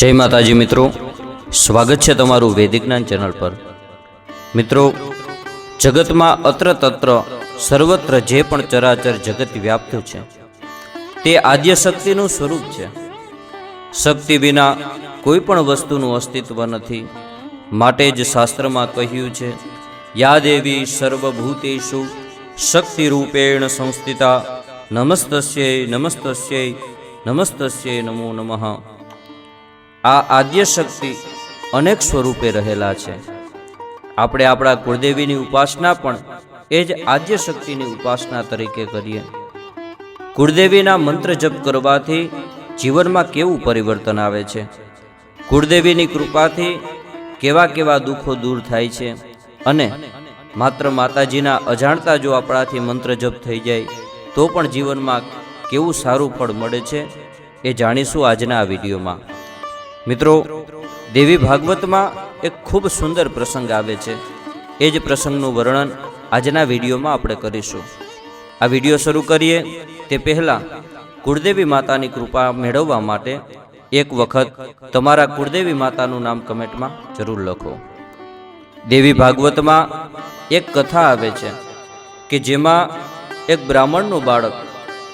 જય માતાજી મિત્રો. સ્વાગત છે તમારું વૈદિક જ્ઞાન ચેનલ પર. મિત્રો, જગતમાં અત્ર તત્ર સર્વત્ર જે પણ ચરાચર જગત વ્યાપ્ત છે, તે આદ્ય શક્તિનું સ્વરૂપ છે. શક્તિ વિના કોઈ પણ વસ્તુનું અસ્તિત્વ નથી. માટે જ શાસ્ત્રમાં કહ્યું છે, યાદેવી દેવી સર્વભૂતેષુ શક્તિ રૂપેણ સંસ્થિતા નમસ્તસ્યૈ નમસ્તસ્યૈ નમસ્તસ્યૈ નમો નમઃ. આ આદ્ય શક્તિ અનેક સ્વરૂપે રહેલા છે. આપણે આપણા કુળદેવીની ઉપાસના પણ એ જ આદ્ય શક્તિની ઉપાસના તરીકે કરીએ. કુળદેવીના મંત્ર જપ કરવાથી જીવનમાં કેવું પરિવર્તન આવે છે? કુળદેવીની કૃપાથી કેવા કેવા દુઃખો દૂર થાય છે? અને માત્ર માતાજીના અજાણતા જો આપણાથી મંત્ર જપ થઈ જાય, તો પણ જીવનમાં કેવું સારું ફળ મળે છે એ જાણીશું આજના વિડીયોમાં. મિત્રો, દેવી ભાગવતમાં એક ખૂબ સુંદર પ્રસંગ આવે છે. એ જ પ્રસંગનું વર્ણન આજના વિડીયોમાં આપણે કરીશું. આ વીડિયો શરૂ કરીએ તે પહેલાં કુળદેવી માતાની કૃપા મેળવવા માટે એક વખત તમારા કુળદેવી માતાનું નામ કમેન્ટમાં જરૂર લખો. દેવી ભાગવતમાં એક કથા આવે છે કે જેમાં એક બ્રાહ્મણનું બાળક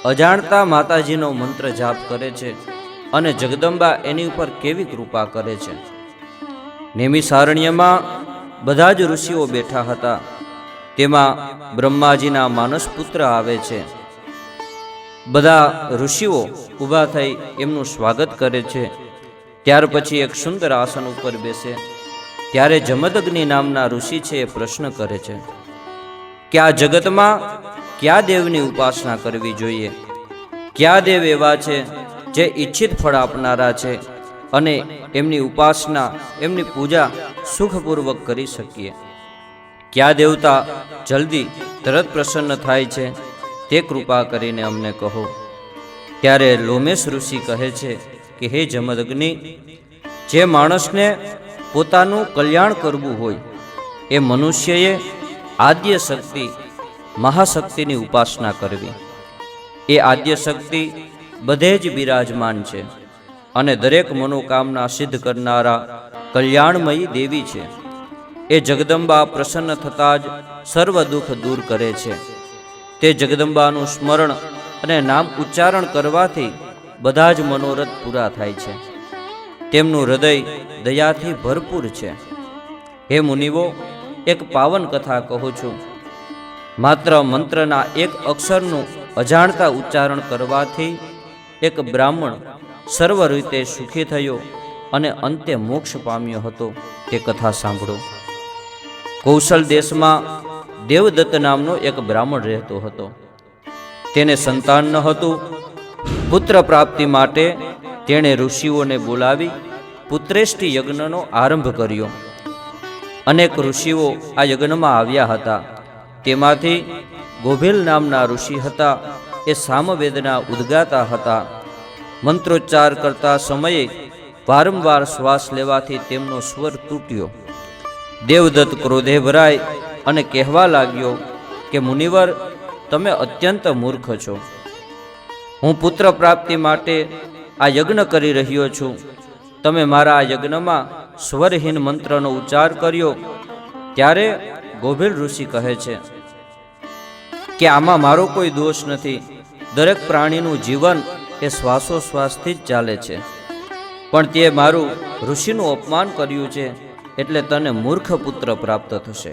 અજાણતા માતાજીનો મંત્ર જાપ કરે છે. અને જગદંબા એની ઉપર કેવી કૃપા કરે છે? નેમિસારણ્યમાં બધા જ ઋષિઓ બેઠા હતા. તેમાં બ્રહ્માજીના માનસ પુત્ર આવે છે. બધા ઋષિઓ ઊભા થઈ એમનું સ્વાગત કરે છે. ત્યાર પછી એક સુંદર આસન ઉપર બેસે. ત્યારે જમદગ્નિ નામના ઋષિ છે એ પ્રશ્ન કરે છે. કે આ જગતમાં કયા દેવની ઉપાસના કરવી જોઈએ? કયા દેવ એવા છે જે ઈચ્છિત ફળ આપનારા છે અને એમની ઉપાસના, એમની પૂજા સુખપૂર્વક કરી શકીએ. ક્યાં દેવતા જલ્દી તરત પ્રસન્ન થાય છે, તે કૃપા કરીને અમને કહો. ત્યારે લોમેશ ઋષિ કહે છે કે, હે જમદગ્નિ, જે માણસને પોતાનું કલ્યાણ કરવું હોય, એ મનુષ્યએ આદ્ય શક્તિ મહાશક્તિની ઉપાસના કરવી. એ આદ્ય શક્તિ બધે જ બિરાજમાન છે અને દરેક મનોકામના સિદ્ધ કરનારા કલ્યાણમયી દેવી છે. એ જગદંબા પ્રસન્ન થતાં જ સર્વ દુઃખ દૂર કરે છે. તે જગદંબાનું સ્મરણ અને નામ ઉચ્ચારણ કરવાથી બધા જ મનોરથ પૂરા થાય છે. તેમનું હૃદય દયાથી ભરપૂર છે. હે મુનિવો, એક પાવન કથા કહું છું. માત્ર મંત્રના એક અક્ષરનું અજાણતા ઉચ્ચારણ કરવાથી એક બ્રાહ્મણ સર્વ રીતે સુખી થયો અને અંતે મોક્ષ પામ્યો હતો. તે કથા સાંભળો. કૌશલ દેશમાં દેવદત્ત નામનો એક બ્રાહ્મણ રહેતો હતો. તેને સંતાન ન હતું. પુત્ર પ્રાપ્તિ માટે તેણે ઋષિઓને બોલાવી પુત્રેષ્ટિ યજ્ઞનો આરંભ કર્યો. અનેક ઋષિઓ આ યજ્ઞમાં આવ્યા હતા. તેમાંથી ગોભેલ નામના ઋષિ હતા. એ સામવેદના ઉદ્ગાતા હતા. મંત્રોચ્ચાર કરતા સમયે વારંવાર શ્વાસ લેવાથી તેમનો સ્વર તૂટ્યો. દેવદત્ત ક્રોધે ભરાય અને કહેવા લાગ્યો કે, મુનિવર, તમે અત્યંત મૂર્ખ છો. હું પુત્ર પ્રાપ્તિ માટે આ યજ્ઞ કરી રહ્યો છું. તમે મારા આ યજ્ઞમાં સ્વરહીન મંત્રનો ઉચ્ચાર કર્યો. ત્યારે ગોભીલ ઋષિ કહે છે કે, આમાં મારો કોઈ દોષ નથી. દરેક પ્રાણીનું જીવન એ શ્વાસોશ્વાસથી જ ચાલે છે. પણ તે મારું ઋષિનું અપમાન કર્યું છે એટલે તને મૂર્ખ પુત્ર પ્રાપ્ત થશે.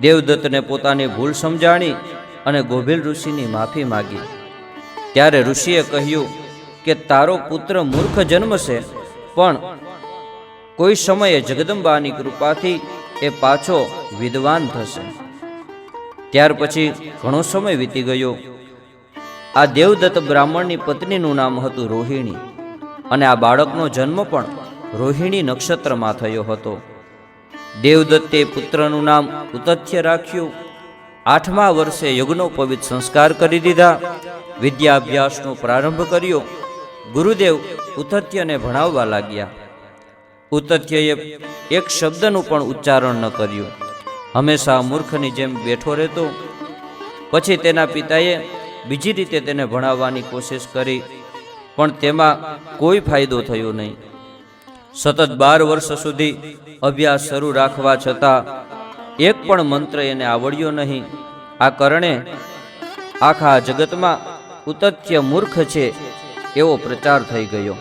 દેવદત્તને પોતાની ભૂલ સમજાણી અને ગોભીલ ઋષિની માફી માગી. ત્યારે ઋષિએ કહ્યું કે તારો પુત્ર મૂર્ખ જન્મશે, પણ કોઈ સમયે જગદંબાની કૃપાથી એ પાછો વિદ્વાન થશે. ત્યાર પછી ઘણો સમય વીતી ગયો. આ દેવદત્ત બ્રાહ્મણની પત્નીનું નામ હતું રોહિણી અને આ બાળકનો જન્મ પણ રોહિણી નક્ષત્રમાં થયો હતો. દેવદત્તે પુત્રનું નામ ઉતથ્ય રાખ્યું. આઠમા વર્ષે યજ્ઞોપવિત સંસ્કાર કરી દીધા. વિદ્યાભ્યાસનો પ્રારંભ કર્યો. ગુરુદેવ ઉતથ્યને ભણાવવા લાગ્યા. ઉતથ્યએ એક શબ્દનું પણ ઉચ્ચારણ ન કર્યું. હંમેશા મૂર્ખની જેમ બેઠો રહેતો. પછી તેના પિતાએ બીજી રીતે તેને ભણાવવાની કોશિશ કરી, પણ તેમાં કોઈ ફાયદો થયો નહીં. સતત બાર વર્ષ સુધી અભ્યાસ શરૂ રાખવા છતાં એક પણ મંત્ર એને આવડ્યો નહીં. આ કારણે આખા જગતમાં ઉતત્ય મૂર્ખ છે એવો પ્રચાર થઈ ગયો.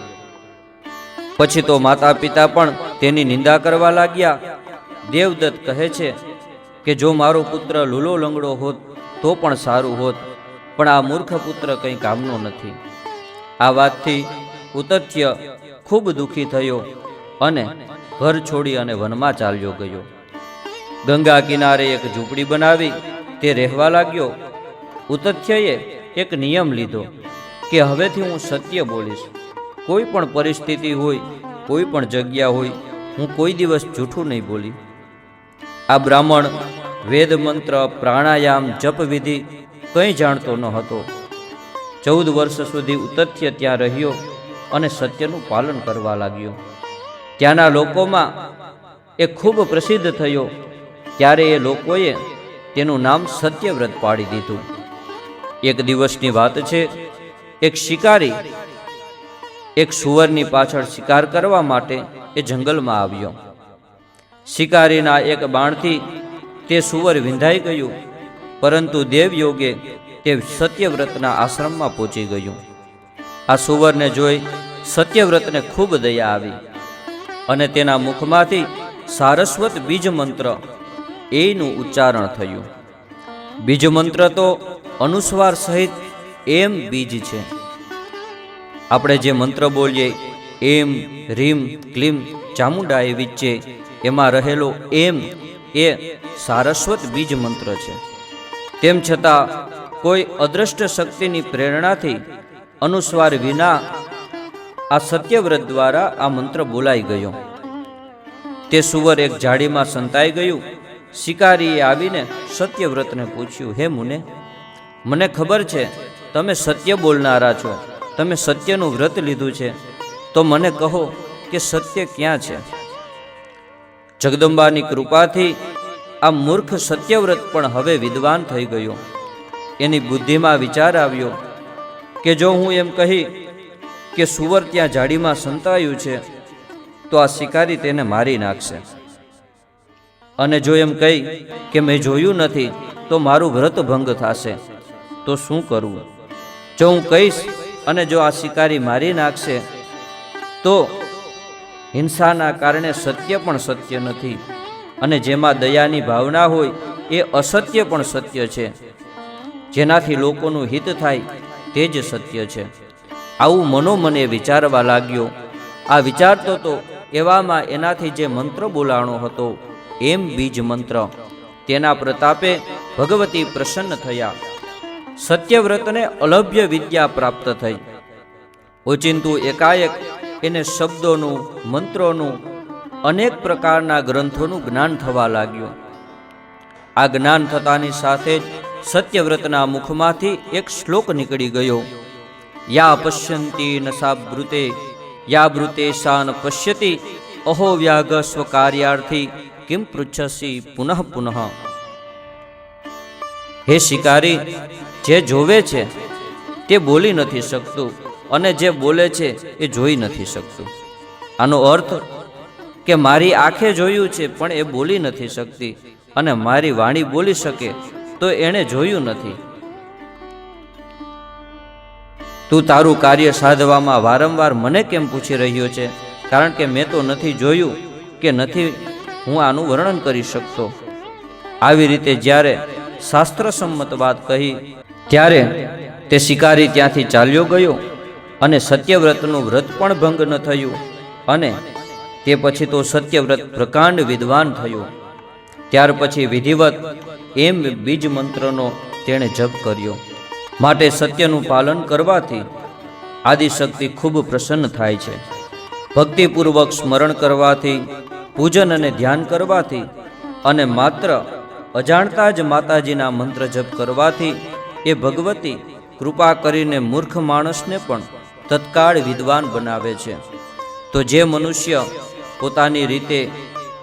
પછી તો માતા પિતા પણ તેની નિંદા કરવા લાગ્યા. દેવદત્ત કહે છે કે, જો મારો પુત્ર લૂલો લંગડો હોત તો પણ સારું હોત. પણ આ મૂર્ખ પુત્ર કંઈ કામનો નથી. આ વાતથી ઉતત્ય ખૂબ દુઃખી થયો અને ઘર છોડી અને વનમાં ચાલ્યો ગયો. ગંગા કિનારે એક ઝૂંપડી બનાવી તે રહેવા લાગ્યો. ઉતથ્યએ એક નિયમ લીધો કે હવેથી હું સત્ય બોલીશ. કોઈ પણ પરિસ્થિતિ હોય, કોઈ પણ જગ્યા હોય, હું કોઈ દિવસ જૂઠું નહીં બોલી. આ બ્રાહ્મણ વેદ મંત્ર પ્રાણાયામ જપ વિધિ કંઈ જાણતો ન હતો. ચૌદ વર્ષ સુધી ઉતથ્ય ત્યાં રહ્યો અને સત્યનું પાલન કરવા લાગ્યો. ત્યાંના લોકોમાં એ ખૂબ પ્રસિદ્ધ થયો. ત્યારે એ લોકોએ તેનું નામ સત્યવ્રત પાડી દીધું. એક દિવસની વાત છે, એક શિકારી એક સુવરની પાછળ શિકાર કરવા માટે એ જંગલમાં આવ્યો. શિકારીના એક બાણથી તે સુવર વિંધાઈ ગયું. પરંતુ દેવયોગે તે સત્યવ્રતના આશ્રમમાં પહોંચી ગયું. આ સુવરને જોઈ સત્યવ્રતને ખૂબ દયા આવી અને તેના મુખમાંથી સારસ્વત બીજ મંત્ર એનું ઉચ્ચારણ થયું. બીજ મંત્ર તો અનુસ્વાર સહિત એમ બીજ છે. આપણે જે મંત્ર બોલીએ, એમ, રીમ, ક્લીમ એ વિચ્ચે એમાં રહેલો એમ એ સારસ્વત બીજ મંત્ર છે. તેમ છતાં કોઈ અદ્રષ્ટ શક્તિની પ્રેરણાથી અનુસ્વાર વિના આ સત્યવ્રત દ્વારા આ મંત્ર બોલાઈ ગયો. તે સુવર એક ઝાડીમાં સંતાઈ ગયું. શિકારીએ આવીને સત્યવ્રતને પૂછ્યું, હે મુને, મને ખબર છે, તમે સત્ય બોલનારા છો. તમે સત્યનું વ્રત લીધું છે. તો મને કહો કે સત્ય ક્યાં છે? જગદંબાની કૃપાથી આ મૂર્ખ સત્યવ્રત પણ હવે વિદ્વાન થઈ ગયો. એની બુદ્ધિમાં વિચાર આવ્યો કે જો હું એમ કહી કે સુવર ત્યાં જાડીમાં સંતાયું છે, તો આ શિકારી તેને મારી નાખશે. અને જો એમ કહી કે મેં જોયું નથી, તો મારું વ્રત ભંગ થશે. તો શું કરવું જો હું કહીશ અને જો આ શિકારી મારી નાખશે, તો હિંસાના કારણે સત્ય પણ સત્ય નથી. અને જેમાં દયાની ભાવના હોય એ અસત્ય પણ સત્ય છે. જેનાથી લોકોનું હિત થાય તે જ સત્ય છે. આવું મનોમને વિચારવા લાગ્યો. આ વિચારતો તો એવામાં એનાથી જે મંત્ર બોલાણો હતો, એમ બીજ મંત્ર. તેના પ્રતાપે ભગવતી પ્રસન્ન થયા. સત્યવ્રતને અલભ્ય વિદ્યા પ્રાપ્ત થઈ. ઓચિંતુ એકાએક એને શબ્દોનું, મંત્રોનું અનેક પ્રકારના ગ્રંથોનું જ્ઞાન થવા લાગ્યું. આ જ્ઞાન થતાની સાથે જ સત્યવ્રતના મુખમાંથી એક શ્લોક નીકળી ગયો. યા પશ્યંતી નસા બ્રુતે યા બ્રુતે શાન પશ્યતિ, અહો વ્યાગ સ્વકાર્યાર્થી કિમ પૃચ્છસી પુનઃ પુનઃ. હે શિકારી, જે જોવે છે, તે બોલી નથી શકતું, અને જે બોલે છે, એ જોઈ નથી શકતું. આનો અર્થ કે મારી આંખે જોયું છે, પણ એ બોલી નથી શકતી. અને મારી વાણી બોલી શકે, તો એણે જોયું નથી. તું તારું કાર્ય સાધવામાં વારંવાર મને કેમ પૂછી રહ્યો છે? કારણ કે મેં તો નથી જોયું કે નથી હું આનું વર્ણન કરી શકતો. આવી રીતે જ્યારે શાસ્ત્રસંમત વાત કહી, ત્યારે તે શિકારી ત્યાંથી ચાલ્યો ગયો અને સત્યવ્રતનું વ્રત પણ ભંગ ન થયું. અને તે પછી તો સત્યવ્રત પ્રકાંડ વિદ્વાન થયું. ત્યાર પછી વિધિવત એમ બીજ મંત્રનો તેણે જપ કર્યો. માટે સત્યનું પાલન કરવાથી આદિશક્તિ ખૂબ પ્રસન્ન થાય છે. ભક્તિપૂર્વક સ્મરણ કરવાથી, પૂજન અને ધ્યાન કરવાથી અને માત્ર અજાણતા જ માતાજીના મંત્ર જપ કરવાથી એ ભગવતી કૃપા કરીને મૂર્ખ માણસને પણ તત્કાળ વિદ્વાન બનાવે છે. તો જે મનુષ્ય પોતાની રીતે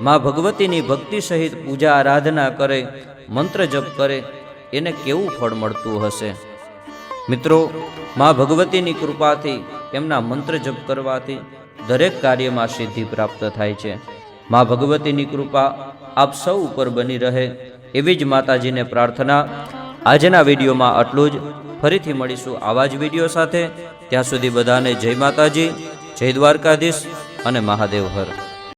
મા ભગવતીની ભક્તિ સહિત પૂજા આરાધના કરે, મંત્ર જપ કરે, એને કેવું ફળ મળતું હશે? મિત્રો, મા ભગવતીની કૃપાથી એમના મંત્ર જપ કરવાથી દરેક કાર્યમાં સિદ્ધિ પ્રાપ્ત થાય છે. મા ભગવતીની કૃપા આપ સૌ ઉપર બની રહે એવી જ માતાજીને પ્રાર્થના. આજના વિડીયોમાં આટલું જ. ફરીથી મળીશું આવા જ વીડિયો સાથે. ત્યાં સુધી બધાને જય માતાજી, જય દ્વારકાધીશ. અને મહાદેવ હર.